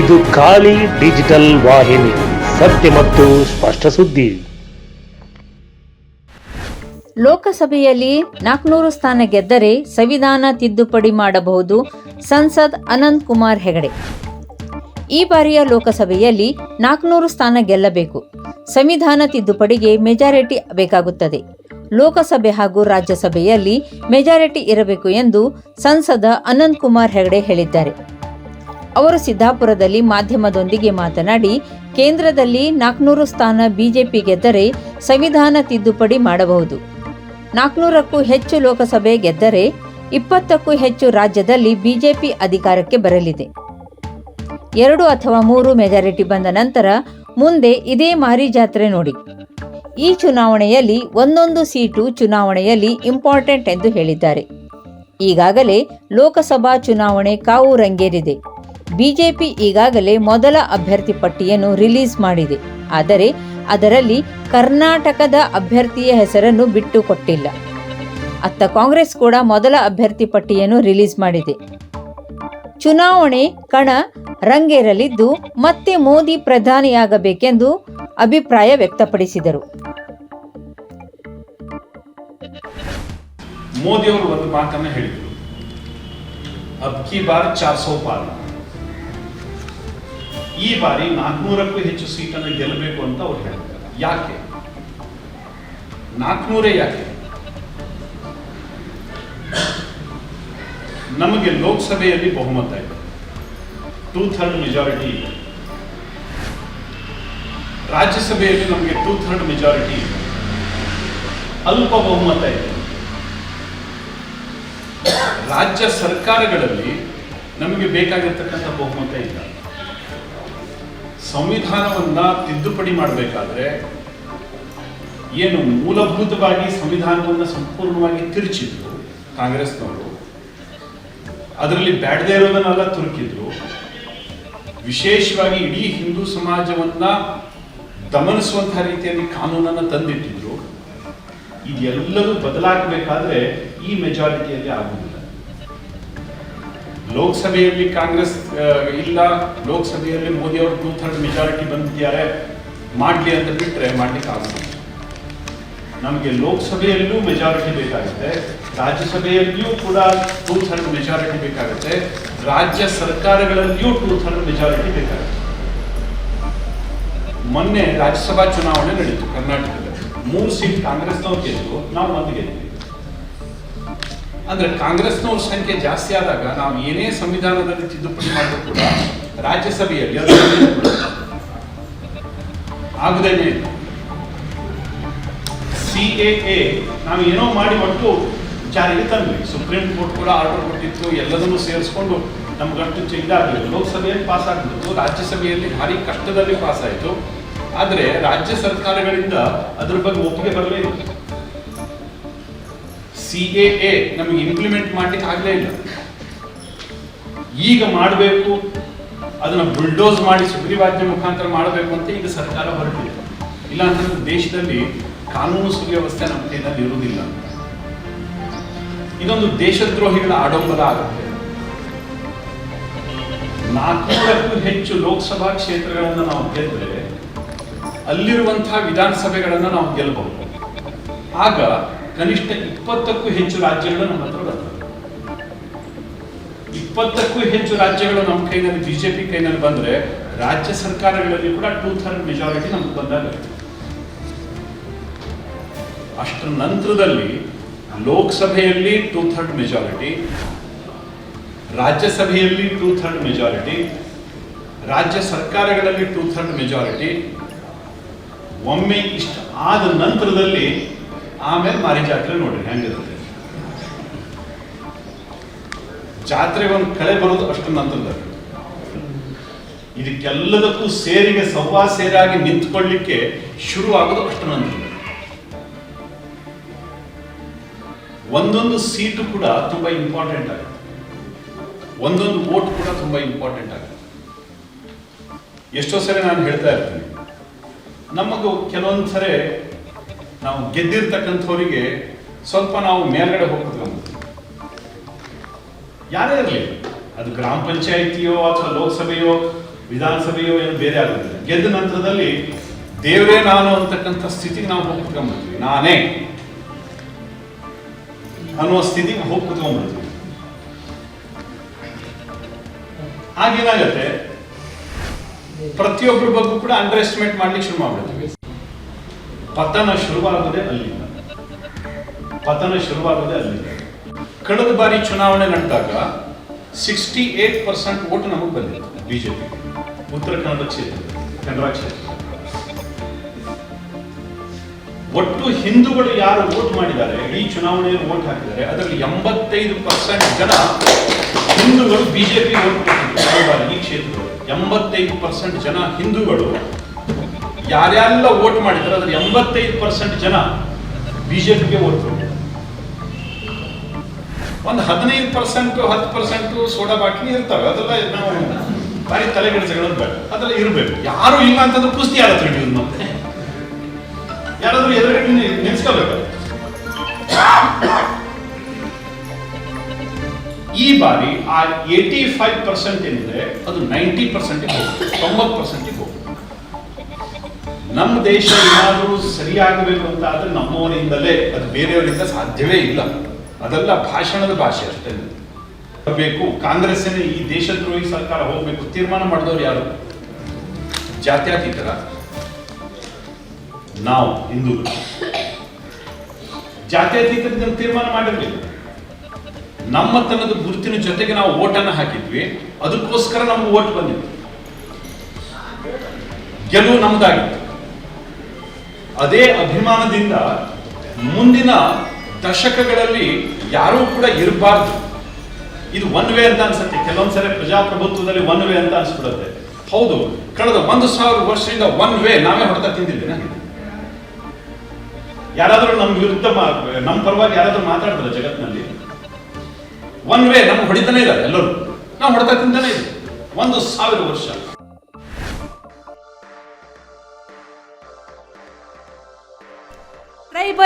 ಇದು ಖಾಲಿ ಡಿಜಿಟಲ್ ವಾಹಿನಿ, ಸತ್ಯ ಮತ್ತು ಸ್ಪಷ್ಟ ಸುದ್ದಿ. ಲೋಕಸಭೆಯಲ್ಲಿ ನಾಲ್ಕುನೂರು ಸ್ಥಾನ ಗೆದ್ದರೆ ಸಂವಿಧಾನ ತಿದ್ದುಪಡಿ ಮಾಡಬಹುದು ಸಂಸದ್ ಅನಂತ್ ಕುಮಾರ್ ಹೆಗಡೆ. ಈ ಬಾರಿಯ ಲೋಕಸಭೆಯಲ್ಲಿ ನಾಲ್ಕುನೂರು ಸ್ಥಾನ ಗೆಲ್ಲಬೇಕು. ಸಂವಿಧಾನ ತಿದ್ದುಪಡಿಗೆ ಮೆಜಾರಿಟಿ ಬೇಕಾಗುತ್ತದೆ. ಲೋಕಸಭೆ ಹಾಗೂ ರಾಜ್ಯಸಭೆಯಲ್ಲಿ ಮೆಜಾರಿಟಿ ಇರಬೇಕು ಎಂದು ಸಂಸದ ಅನಂತ್ ಕುಮಾರ್ ಹೆಗಡೆ ಹೇಳಿದ್ದಾರೆ. ಅವರು ಸಿದ್ದಾಪುರದಲ್ಲಿ ಮಾಧ್ಯಮದೊಂದಿಗೆ ಮಾತನಾಡಿ, ಕೇಂದ್ರದಲ್ಲಿ ನಾಲ್ಕುನೂರು ಸ್ಥಾನ ಬಿಜೆಪಿ ಗೆದ್ದರೆ ಸಂವಿಧಾನ ತಿದ್ದುಪಡಿ ಮಾಡಬಹುದು. ನಾಲ್ಕುನೂರಕ್ಕೂ ಹೆಚ್ಚು ಲೋಕಸಭೆ ಗೆದ್ದರೆ ಇಪ್ಪತ್ತಕ್ಕೂ ಹೆಚ್ಚು ರಾಜ್ಯದಲ್ಲಿ ಬಿಜೆಪಿ ಅಧಿಕಾರಕ್ಕೆ ಬರಲಿದೆ. ಎರಡು ಅಥವಾ ಮೂರು ಮೆಜಾರಿಟಿ ಬಂದ ನಂತರ ಮುಂದೆ ಇದೇ ಮಾರಿ ಜಾತ್ರೆ ನೋಡಿ. ಈ ಚುನಾವಣೆಯಲ್ಲಿ ಒಂದೊಂದು ಸೀಟು ಚುನಾವಣೆಯಲ್ಲಿ ಇಂಪಾರ್ಟೆಂಟ್ ಎಂದು ಹೇಳಿದ್ದಾರೆ. ಈಗಾಗಲೇ ಲೋಕಸಭಾ ಚುನಾವಣೆ ಕಾವು ರಂಗೇರಿದೆ. ಬಿಜೆಪಿ ಈಗಾಗಲೇ ಮೊದಲ ಅಭ್ಯರ್ಥಿ ಪಟ್ಟಿಯನ್ನು ರಿಲೀಸ್ ಮಾಡಿದೆ. ಆದರೆ ಅದರಲ್ಲಿ ಕರ್ನಾಟಕದ ಅಭ್ಯರ್ಥಿಯ ಹೆಸರನ್ನು ಬಿಟ್ಟುಕೊಟ್ಟಿಲ್ಲ. ಅತ್ತ ಕಾಂಗ್ರೆಸ್ ಕೂಡ ಮೊದಲ ಅಭ್ಯರ್ಥಿ ಪಟ್ಟಿಯನ್ನು ರಿಲೀಸ್ ಮಾಡಿದೆ. ಚುನಾವಣೆ ಕಣ ರಂಗೇರಲಿದ್ದು ಮತ್ತೆ ಮೋದಿ ಪ್ರಧಾನಿಯಾಗಬೇಕೆಂದು ಅಭಿಪ್ರಾಯ ವ್ಯಕ್ತಪಡಿಸಿದರು. ಮೋದಿ ಅವರು ಒಂದು ಮಾತನ್ನ ಹೇಳಿದರು. ಅಬ್ಕಿ ಬಾರ್ ಚಾರ್ ಸೋ ಪಾರ್ ಈ ಬಾರಿ ನಾಲ್ಕುನೂರಕ್ಕೂ ಹೆಚ್ಚು ಸೀಟನ್ನು ಗೆಲ್ಲಬೇಕು ಅಂತ ಅವ್ರು ಹೇಳ್ತಾರೆ. ಯಾಕೆ? ನಾಲ್ಕುನೂರೇ ಯಾಕೆ? ನಮಗೆ ಲೋಕಸಭೆಯಲ್ಲಿ ಬಹುಮತ ಇದೆ. ಟೂ ಥರ್ಡ್ ಮೆಜಾರಿಟಿ ಇದೆ. ರಾಜ್ಯಸಭೆಯಲ್ಲಿ ನಮಗೆ ಟೂ ಥರ್ಡ್ ಮೆಜಾರಿಟಿ ಇದೆ. ಅಲ್ಪ ಬಹುಮತ ಇದೆ. ರಾಜ್ಯ ಸರ್ಕಾರಗಳಲ್ಲಿ ನಮಗೆ ಬೇಕಾಗಿರ್ತಕ್ಕಂಥ ಬಹುಮತ ಇಲ್ಲ. ಸಂವಿಧಾನವನ್ನ ತಿದ್ದುಪಡಿ ಮಾಡಬೇಕಾದ್ರೆ ಏನು ಮೂಲಭೂತವಾಗಿ ಸಂವಿಧಾನವನ್ನು ಸಂಪೂರ್ಣವಾಗಿ ತಿರುಚಿದ್ರು ಕಾಂಗ್ರೆಸ್ನವರು. ಅದರಲ್ಲಿ ಬ್ಯಾಡದೇ ಇರೋದನ್ನೆಲ್ಲ ತುರುಕಿದ್ರು. ವಿಶೇಷವಾಗಿ ಇಡೀ ಹಿಂದೂ ಸಮಾಜವನ್ನ ದಮನಿಸುವಂತಹ ರೀತಿಯಲ್ಲಿ ಕಾನೂನನ್ನು ತಂದಿಟ್ಟಿದ್ರು. ಇದೆಲ್ಲವೂ ಬದಲಾಗಬೇಕಾದ್ರೆ ಈ ಮೆಜಾರಿಟಿಯಲ್ಲಿ ಆಗುವುದಿಲ್ಲ. ಲೋಕಸಭೆಯಲ್ಲಿ ಕಾಂಗ್ರೆಸ್ ಇಲ್ಲ. ಲೋಕಸಭೆಯಲ್ಲಿ ಮೋದಿ ಅವರು ಟೂ ಥರ್ಡ್ ಮೆಜಾರಿಟಿ ಬಂದಿದ್ದಾರೆ. ಮಾಡಲಿ ಅಂತ ಬಿಟ್ಟರೆ ಮಾಡ್ಲಿಕ್ಕೆ ಆಗಲ್ಲ ನಮಗೆ ಲೋಕಸಭೆಯಲ್ಲೂ ಮೆಜಾರಿಟಿ ಬೇಕಾಗುತ್ತೆ. ರಾಜ್ಯಸಭೆಯಲ್ಲಿಯೂ ಕೂಡ ಟೂ ಥರ್ಡ್ ಮೆಜಾರಿಟಿ ಬೇಕಾಗುತ್ತೆ. ರಾಜ್ಯ ಸರ್ಕಾರಗಳಲ್ಲಿಯೂ ಟೂ ಥರ್ಡ್ ಮೆಜಾರಿಟಿ ಬೇಕಾಗುತ್ತೆ. ಮೊನ್ನೆ ರಾಜ್ಯಸಭಾ ಚುನಾವಣೆ ನಡೀತು ಕರ್ನಾಟಕದಲ್ಲಿ. ಮೂರು ಸೀಟ್ ಕಾಂಗ್ರೆಸ್ನವ್ರು ಗೆದ್ದು ನಾವು ಮತ್ತೆ ಗೆದ್ವಿ. ಅಂದ್ರೆ ಕಾಂಗ್ರೆಸ್ನವ್ರ ಸಂಖ್ಯೆ ಜಾಸ್ತಿ ಆದಾಗ ನಾವು ಏನೇ ಸಂವಿಧಾನದಲ್ಲಿ ತಿದ್ದುಪಡಿ ಮಾಡಿದ್ರು ಕೂಡ ರಾಜ್ಯಸಭೆಯಲ್ಲಿ ಆಗದೇ ಸಿ ಎ ನಾವು ಏನೋ ಮಾಡಿ ಒಟ್ಟು ಜಾರಿಗೆ ತಂದ್ವಿ. ಸುಪ್ರೀಂ ಕೋರ್ಟ್ ಕೂಡ ಆರ್ಡರ್ ಕೊಟ್ಟಿತ್ತು, ಎಲ್ಲದನ್ನು ಸೇರಿಸ್ಕೊಂಡು ನಮ್ಗಷ್ಟು ಇದಾಗಲಿಲ್ಲ ಲೋಕಸಭೆಯಲ್ಲಿ ಪಾಸ್ ಆಗ್ಬಿಡ್ತು, ರಾಜ್ಯಸಭೆಯಲ್ಲಿ ಭಾರಿ ಕಷ್ಟದಲ್ಲಿ ಪಾಸ್ ಆಯಿತು. ಆದರೆ ರಾಜ್ಯ ಸರ್ಕಾರಗಳಿಂದ ಅದ್ರ ಬಗ್ಗೆ ಒಪ್ಪಿಗೆ ಬರಲೇ ಇಲ್ಲ. ಸಿ ಎ ನಮಗೆ ಇಂಪ್ಲಿಮೆಂಟ್ ಮಾಡ್ಲಿಕ್ಕೆ ಆಗಲೇ ಇಲ್ಲ. ಈಗ ಮಾಡಬೇಕು, ಅದನ್ನ ಬುಲ್ಡೋಸ್ ಮಾಡಿ ಸುಗ್ರೀವಾಜ್ಞೆ ಮುಖಾಂತರ ಮಾಡಬೇಕು ಅಂತ ಈಗ ಸರ್ಕಾರ ಹೊರಟಿದೆ. ಇಲ್ಲ ಅಂತಂದ್ರೆ ದೇಶದಲ್ಲಿ ಕಾನೂನು ಸುವ್ಯವಸ್ಥೆ ನಮ್ಮ ಕೈನಲ್ಲಿ ಇರುವುದಿಲ್ಲ. ಇದೊಂದು ದೇಶದ್ರೋಹಿಗಳ ಆಡಂಬರ ಆಗುತ್ತೆ. ನಾಲ್ಕುನೂರಕ್ಕೂ ಹೆಚ್ಚು ಲೋಕಸಭಾ ಕ್ಷೇತ್ರಗಳನ್ನು ನಾವು ಗೆದ್ದರೆ ಅಲ್ಲಿರುವಂತಹ ವಿಧಾನಸಭೆಗಳನ್ನು ನಾವು ಗೆಲ್ಲಬಹುದು ಆಗ ಕನಿಷ್ಠ ಇಪ್ಪತ್ತಕ್ಕೂ ಹೆಚ್ಚು ರಾಜ್ಯಗಳು ನಮ್ಮ ಹತ್ರ ಬರ್ತವೆ ಇಪ್ಪತ್ತಕ್ಕೂ ಹೆಚ್ಚು ರಾಜ್ಯಗಳು ನಮ್ಮ ಕೈನಲ್ಲಿ, ಬಿಜೆಪಿ ಕೈನಲ್ಲಿ ಬಂದ್ರೆ ರಾಜ್ಯ ಸರ್ಕಾರಗಳಲ್ಲಿ ಕೂಡ ಟೂ ಥರ್ಡ್ ಮೆಜಾರಿಟಿ ನಮ್ಗೆ ಬಂದಾಗ ಅಷ್ಟರ ನಂತರದಲ್ಲಿ ಲೋಕಸಭೆಯಲ್ಲಿ ಟೂ ಥರ್ಡ್ ಮೆಜಾರಿಟಿ ರಾಜ್ಯಸಭೆಯಲ್ಲಿ ಟೂ ಥರ್ಡ್ ಮೆಜಾರಿಟಿ ರಾಜ್ಯ ಸರ್ಕಾರಗಳಲ್ಲಿ ಟೂ ಥರ್ಡ್ ಮೆಜಾರಿಟಿ ಒಮ್ಮೆ ಇಷ್ಟ ಆದ ನಂತರದಲ್ಲಿ ಆಮೇಲೆ ಮಾರಿ ಜಾತ್ರೆ ನೋಡ್ರಿ, ಹೆಂಗಿರುತ್ತೆ. ಜಾತ್ರೆ ಒಂದು ಕಳೆ ಬರೋದು ಅಷ್ಟು ನಂತರ ಇದಕ್ಕೆಲ್ಲದಕ್ಕೂ ಸೇರಿಗೆ, ಸವ್ವಾ ಸೇರಾಗಿ ನಿಂತ್ಕೊಳ್ಳಿಕ್ಕೆ ಶುರು ಆಗೋದು ಅಷ್ಟು ನಂತರ ಒಂದೊಂದು ಸೀಟು ಕೂಡ ತುಂಬಾ ಇಂಪಾರ್ಟೆಂಟ್ ಆಗುತ್ತೆ. ಒಂದೊಂದು ವೋಟ್ ಕೂಡ ತುಂಬಾ ಇಂಪಾರ್ಟೆಂಟ್ ಆಗುತ್ತೆ. ಎಷ್ಟೋ ಸರಿ ನಾನು ಹೇಳ್ತಾ ಇರ್ತೀನಿ. ನಮಗೂ ಕೆಲವೊಂದು ಸರಿ ನಾವು ಗೆದ್ದಿರ್ತಕ್ಕಂಥವರಿಗೆ ಸ್ವಲ್ಪ ನಾವು ಮೇಲ್ಗಡೆ ಅಂತ. ಯಾರೇ ಇರಲಿ, ಅದು ಗ್ರಾಮ ಪಂಚಾಯಿತಿಯೋ ಅಥವಾ ಲೋಕಸಭೆಯೋ, ವಿಧಾನಸಭೆಯೋ ಏನು ಬೇರೆ ಆಗುತ್ತೆ ಗೆದ್ದ ನಂತರದಲ್ಲಿ ದೇವರೇ ನಾನು ಅಂತಕ್ಕಂಥ ಸ್ಥಿತಿಗೆ ನಾವು ಹೋಗಿ ಕುತ್ಕೊಂಡ್ಬಿಡ್ತೀವಿ ನಾನೇ ಅನ್ನುವ ಸ್ಥಿತಿಗೆ ಹೋಗಿ ಕುತ್ಕೊಂಡ್ಬಿಡ್ತೀವಿ ಆಗೇನಾಗತ್ತೆ ಪ್ರತಿಯೊಬ್ಬರ ಬಗ್ಗೆ ಕೂಡ ಅಂಡರ್ ಎಸ್ಟಿಮೇಟ್ ಮಾಡ್ಲಿಕ್ಕೆ ಶುರು ಮಾಡ್ಬಿಡ್ತೀವಿ. ಪತನ ಶುರುವಾಗೋದೇ ಅಲ್ಲಿಂದ. ಪತನ ಶುರುವಾಗೋದೇ ಅಲ್ಲಿಂದ. ಕಳೆದ ಬಾರಿ ಚುನಾವಣೆ ನಡೆದಾಗ ಸಿಕ್ಸ್ಟಿ ಏಟ್ ಪರ್ಸೆಂಟ್ ಓಟ್ ನಮಗೆ ಬಂದಿತ್ತು ಬಿಜೆಪಿ. ಉತ್ತರ ಕನ್ನಡ ಕ್ಷೇತ್ರ ಕನ್ನಡ ಕ್ಷೇತ್ರ. ಒಟ್ಟು ಹಿಂದೂಗಳು ಯಾರು ವೋಟ್ ಮಾಡಿದ್ದಾರೆ, ಈ ಚುನಾವಣೆಯಲ್ಲಿ ವೋಟ್ ಹಾಕಿದ್ದಾರೆ, ಅದರಲ್ಲಿ ಎಂಬತ್ತೈದು ಪರ್ಸೆಂಟ್ ಜನ ಹಿಂದೂಗಳು ಬಿಜೆಪಿ ಕೊಟ್ಟಿದ್ದಾರೆ. ಈ ಕ್ಷೇತ್ರ ಎಂಬತ್ತೈದು ಪರ್ಸೆಂಟ್ ಜನ ಹಿಂದೂಗಳು ಯಾರ್ಯಾರೆಲ್ಲ ವೋಟ್ ಮಾಡಿದ್ರು ಅದ್ರ ಎಂಬತ್ತೈದು ಪರ್ಸೆಂಟ್ ಜನ ಬಿಜೆಪಿಗೆ ಕೊಟ್ಟಿದ್ದಾರೆ ಒಂದು ಹದಿನೈದು ಪರ್ಸೆಂಟ್ ಹತ್ತು ಪರ್ಸೆಂಟ್ ಸೋಡಾ ಬಾಟ್ಲಿ ಇರ್ತವೆ. ಅದೆಲ್ಲ ನಾವು ಬಾರಿ ತಲೆಗೆಡಿಸಿಕೊಳ್ಳೋದು ಬೇಡ. ಅದೆಲ್ಲ ಇರಬೇಕು. ಯಾರು ಇಲ್ಲ ಅಂತಂದ್ರೆ ಕುಸ್ತಿ ಆಡತ್ತೆ ಹಿಡಿಯೋದು ಮತ್ತೆ? ಯಾರಾದ್ರೂ ಎದುರುಗಡೆ ನಿಲ್ಸ್ಕೋಬೇಕು ಈ ಬಾರಿ ಆ ಏಟಿ ಫೈವ್ ಪರ್ಸೆಂಟ್ ಏನಿದೆ ಅದು ನೈಂಟಿ ಪರ್ಸೆಂಟಿಗೆ ಹೋಗುತ್ತೆ ತೊಂಬತ್ತು ಪರ್ಸೆಂಟಿಗೆ ಹೋಗುತ್ತೆ ನಮ್ಮ ದೇಶ ಏನಾದರೂ ಸರಿಯಾಗಬೇಕು ಅಂತ ಆದರೆ ನಮ್ಮವರಿಂದಲೇ ಅದು ಬೇರೆಯವರಿಂದ ಸಾಧ್ಯವೇ ಇಲ್ಲ. ಅದೆಲ್ಲ ಭಾಷಣದ ಭಾಷೆ ಅಷ್ಟೇ. ಬೇಕು, ಕಾಂಗ್ರೆಸ್ಸಿನ ಈ ದೇಶದ್ರೋಹಿ ಸರ್ಕಾರ ಹೋಗಬೇಕು, ತೀರ್ಮಾನ ಮಾಡಿದವರು ಯಾರು? ಜಾತ್ಯತೀತರ? ನಾವು ಹಿಂದೂ ಜಾತ್ಯಾತೀತರಿಂದ ತೀರ್ಮಾನ ಮಾಡಿರ್ಲಿಲ್ಲ. ನಮ್ಮತನದ ಗುರುತಿನ ಜೊತೆಗೆ ನಾವು ಓಟನ್ನು ಹಾಕಿದ್ವಿ. ಅದಕ್ಕೋಸ್ಕರ ನಮ್ಗೆ ಓಟ್ ಬಂದಿತ್ತು. ಗೆಲುವು ನಮ್ದಾಗಿತ್ತು. ಅದೇ ಅಭಿಮಾನದಿಂದ ಮುಂದಿನ ದಶಕಗಳಲ್ಲಿ ಯಾರೂ ಕೂಡ ಇರಬಾರ್ದು. ಇದು ಒನ್ ವೇ ಅಂತ ಅನ್ಸುತ್ತೆ. ಕೆಲವೊಂದ್ಸರಿ ಪ್ರಜಾಪ್ರಭುತ್ವದಲ್ಲಿ ಒನ್ ವೇ ಅಂತ ಅನ್ಸ್ಬಿಡುತ್ತೆ. ಹೌದು, ಕಳೆದ ಒಂದು ಸಾವಿರ ವರ್ಷದಿಂದ ಒನ್ ವೇ ನಾವೇ ಹೊಡೆತ ತಿಂದಿದ್ದೀನ. ಯಾರಾದರೂ ನಮ್ಮ ವಿರುದ್ಧ ನಮ್ಮ ಪರವಾಗಿ ಯಾರಾದರೂ ಮಾತಾಡಿದ್ರೆ ಜಗತ್ತಿನಲ್ಲಿ? ಒನ್ ವೇ ನಮ್ಗೆ ಹೊಡಿತಾನೆ ಇದ್ದಾರೆ ಎಲ್ಲರೂ. ನಾವು ಹೊಡೆತ ತಿಂತಾನೆ ಇದ್ದೀವಿ. ಒಂದು ಸಾವಿರ ವರ್ಷ.